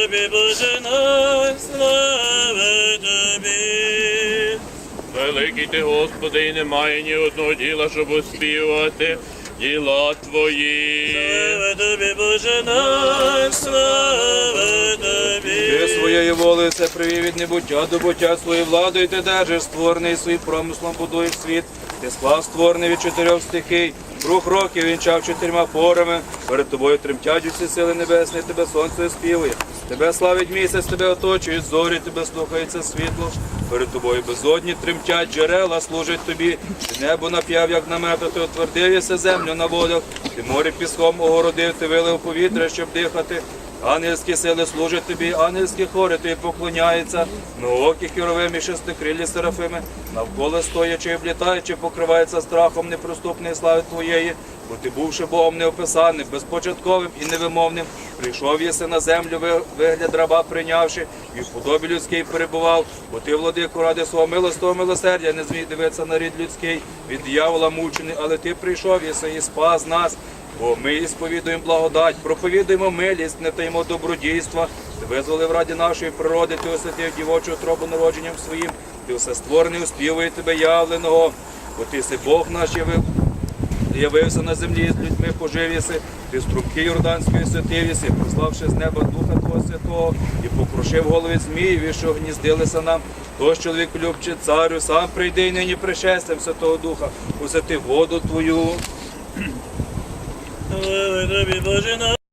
тобі, Боже наш, слава тобі. Великий ти, Господи, і немає ні одного діла, щоб оспівати діла Твої. Слава тобі, Боже наш, слава своєю волею це привів від небуття до буття своєю владою ти держиш створений своїм промислом будуєш світ. Ти склав створений від чотирьох стихій. Рух років вінчав чотирма порами. Перед тобою тремтять усі сили небесні, тебе сонце співує. Тебе славить місяць, тебе оточують зорі, тебе слухається світло. Перед тобою безодні тремтять, джерела служать тобі. Ти небо нап'яв, як намета, ти єси землю на водах. Ти море піском огородив, ти вилив повітря, щоб дихати. Ангельські сили служать тобі, ангельські хори тобі поклоняються, Многоокі хіровим і шестикрилі серафими, навколо стоячи і облітаючи, покриваються страхом неприступної слави Твоєї, бо ти бувши Богом неописаним, безпочатковим і невимовним, прийшов єси на землю, вигляд раба прийнявши, і в подобі людській перебував, бо ти, владику, ради свого милостого милосердя, не зміг дивитися на рід людський, від диявола мучений, але ти прийшов, єси і спас нас. Бо ми сповідуємо благодать, проповідуємо милість, не таїмо добродійства. Ти визволив раді нашої природи, ти освятив дівочу тробу народженням своїм, ти все створений, успівує тебе явленого, бо ти си Бог наш явив, явився на землі з людьми поживіси, ти струмки Йорданської святив єси, прославши з неба Духа Твого Святого, і покрушив голови зміїві, що гніздилися нам. Тож чоловік любче царю, сам прийди й нині пришестям Святого Духа, усяти воду Твою,